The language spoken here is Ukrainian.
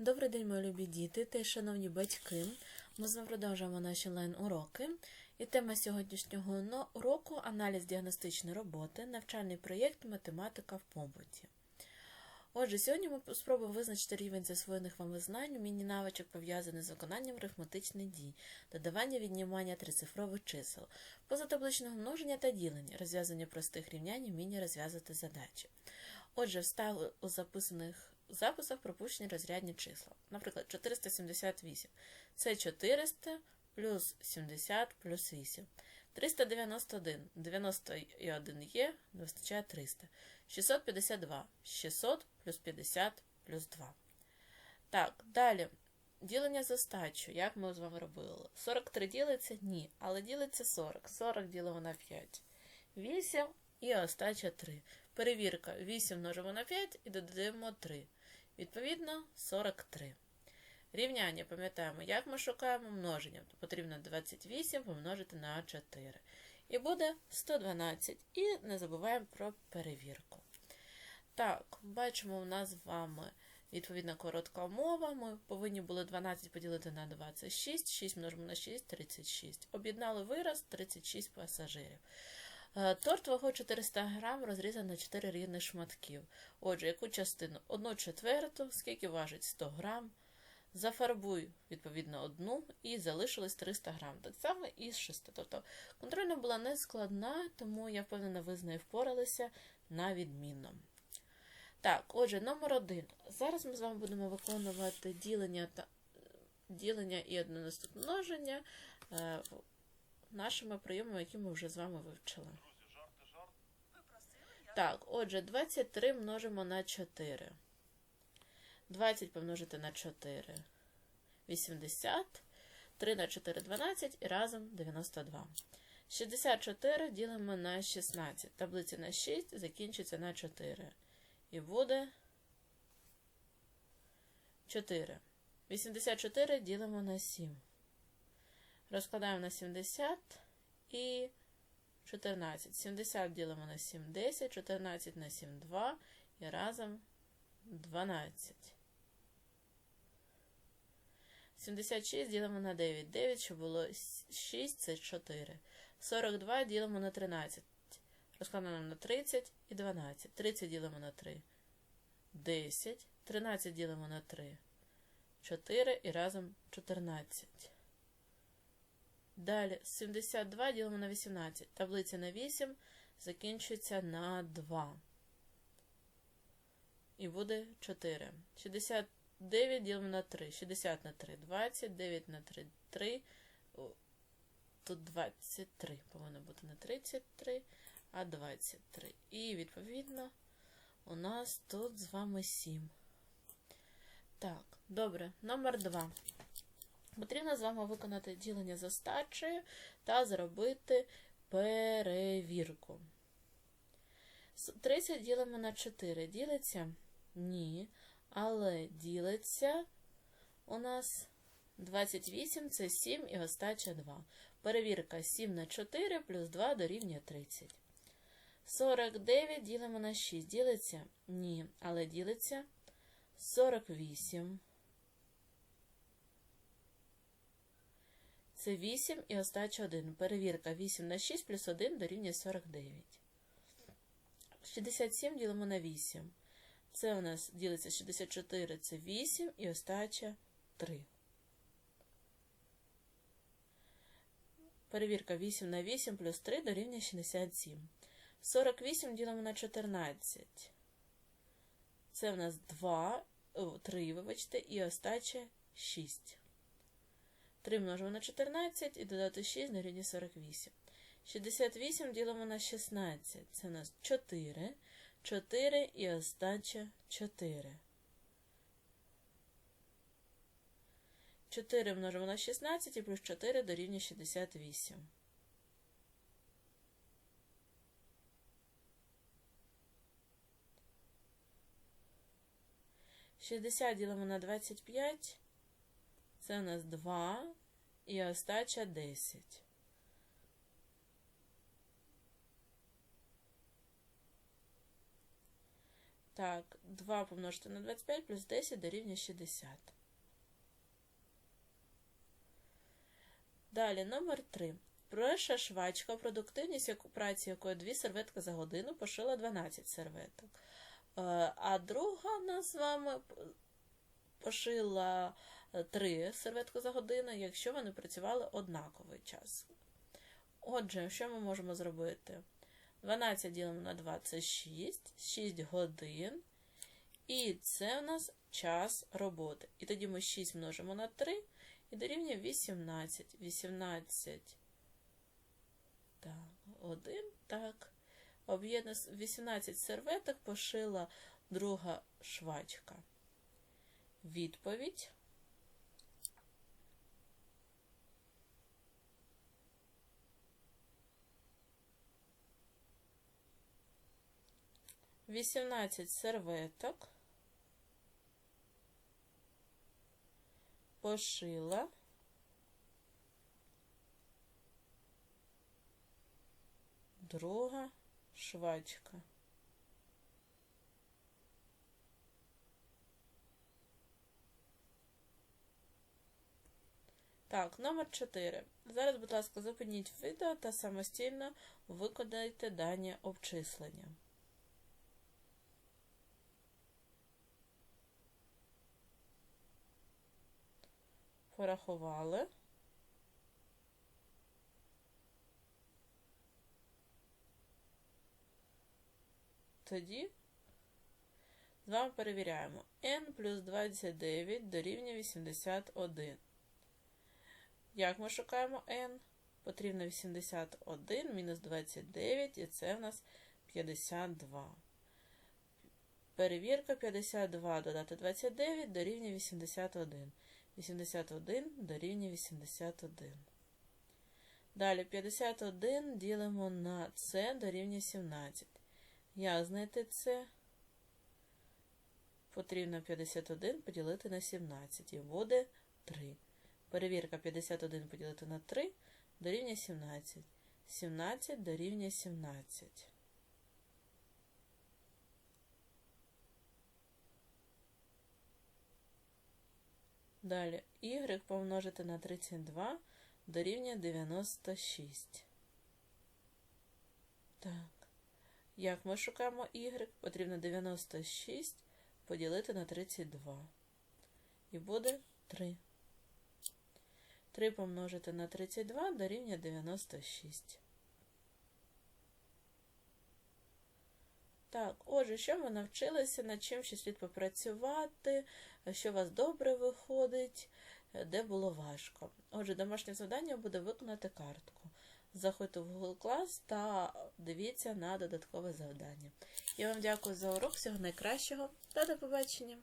Добрий день, мої любі діти та шановні батьки. Ми з вами продовжуємо наші онлайн-уроки. І тема сьогоднішнього уроку аналіз діагностичної роботи, навчальний проєкт Математика в побуті. Отже, сьогодні ми спробуємо визначити рівень засвоєних вами знань, уміння навичок пов'язаних з виконанням арифметичних дій, додавання віднімання трицифрових чисел, позатабличного множення та ділення, розв'язання простих рівнянь, уміння розв'язати задачі. Отже, вставили у записаних записах пропущені розрядні числа. Наприклад, 478. Це 400 плюс 70 плюс 8. 391. 91 є, не вистачає 300. 652. 600 плюс 50 плюс 2. Так, далі. Ділення за стачу. Як ми з вами робили? 43 ділиться? Ні. Але ділиться 40. 40 ділимо на 5. 8 і остача 3. Перевірка. 8 множимо на 5 і додаємо 3. Відповідно, 43. Рівняння, пам'ятаємо, як ми шукаємо множення. Потрібно 28 помножити на 4. І буде 112. І не забуваємо про перевірку. Так, бачимо, у нас з вами відповідна коротка мова. Ми повинні були 12 поділити на 26. 6 множимо на 6 36. Об'єднали вираз 36 пасажирів. Е, Торт вагою 400 грам розрізаний на 4 рівних шматків. Отже, яку частину? Одну четверту, скільки важить 100 грам. Зафарбуй, відповідно, одну і залишилось 300 грам. Так само і з 6. Тобто контрольна була не складна, тому я впевнена, ви з нею впоралися на відмінно. Так, отже, номер один. Зараз ми з вами будемо виконувати ділення та ділення і однонаступне множення нашими прийомами, які ми вже з вами вивчили. Так, отже, 23 множимо на 4. 20 помножити на 4. 80. 3 на 4 12 і разом 92. 64 ділимо на 16. Таблиця на 6 закінчиться на 4. І буде 4. 84 ділимо на 7. Розкладаємо на 70 і 14. 70 ділимо на 7, 10, 14 на 7, 2 і разом 12. 76 ділимо на 9. 9, що було 6, це 4. 42 ділимо на 13. Розкладаємо на 30 і 12. 30 ділимо на 3. 10. 13 ділимо на 3. 4 і разом 14. Далі 72 ділимо на 18. Таблиця на 8 закінчується на 2. І буде 4. 69 ділимо на 3. 60 на 3. 20. 9 на 3. 3. Тут 23. Повинно бути не 33, а 23. І, відповідно, у нас тут з вами 7. Так, добре. Номер 2. Потрібно з вами виконати ділення за стачею та зробити перевірку. 30 ділимо на 4. Ділиться? Ні. Але ділиться у нас 28 це 7 і остача 2. Перевірка 7 на 4 плюс 2 дорівнює 30. 49 ділимо на 6. Ділиться? Ні. Але ділиться 48. Це 8 і остача 1. Перевірка 8 на 6 плюс 1 дорівнює 49. 67 ділимо на 8. Це у нас ділиться 64, це 8 і остача 3. Перевірка 8 на 8 плюс 3 дорівнює 67. 48 ділимо на 14. Це у нас 2, 3, вибачте, і остача 6. 3 множимо на 14 і додати 6 дорівнює 48. 68 ділимо на 16. Це у нас 4. 4 і остача 4. 4 множимо на 16 і плюс 4 дорівнює 68. Шістдесят ділимо на 25. Це у нас 2 і остача 10. Так, 2 помножити на 25 плюс 10 дорівнює 60. Далі, номер 3. Перша швачка, продуктивність праці якої 2 серветки за годину пошила 12 серветок. Е, А друга в нас з вами пошила 3 серветки за годину, якщо вони працювали однаковий час. Отже, що ми можемо зробити? 12 ділимо на 2 це 6, 6 годин. І це у нас час роботи. І тоді ми 6 множимо на 3 і дорівнює 18. 18. Так, 1, так. Об'єднано 18 серветок пошила друга швачка. Відповідь. Вісімнадцять серветок пошила друга швачка. Так, номер 4. Зараз, будь ласка, зупиніть відео та самостійно виконайте дані обчислення. Порахували. Тоді з вами перевіряємо. n плюс 29 дорівнює 81. Як ми шукаємо n? Потрібно 81 мінус 29, і це в нас 52. Перевірка 52 додати 29 дорівнює 81. 81 дорівнює 81. Далі 51 ділимо на c дорівнює 17. Як знайти це? Потрібно 51 поділити на 17 і буде 3. Перевірка 51 поділити на 3 дорівнює 17. 17 дорівнює 17. Далі y помножити на 32 дорівнює 96. Так. Як ми шукаємо y? Потрібно 96 поділити на 32. І буде 3. 3 помножити на 32 дорівнює 96. Так, отже, що ми навчилися, над чим ще слід попрацювати, що у вас добре виходить, де було важко. Отже, домашнє завдання буде виконати картку. Заходьте в Google Class та дивіться на додаткове завдання. Я вам дякую за урок, всього найкращого та до побачення!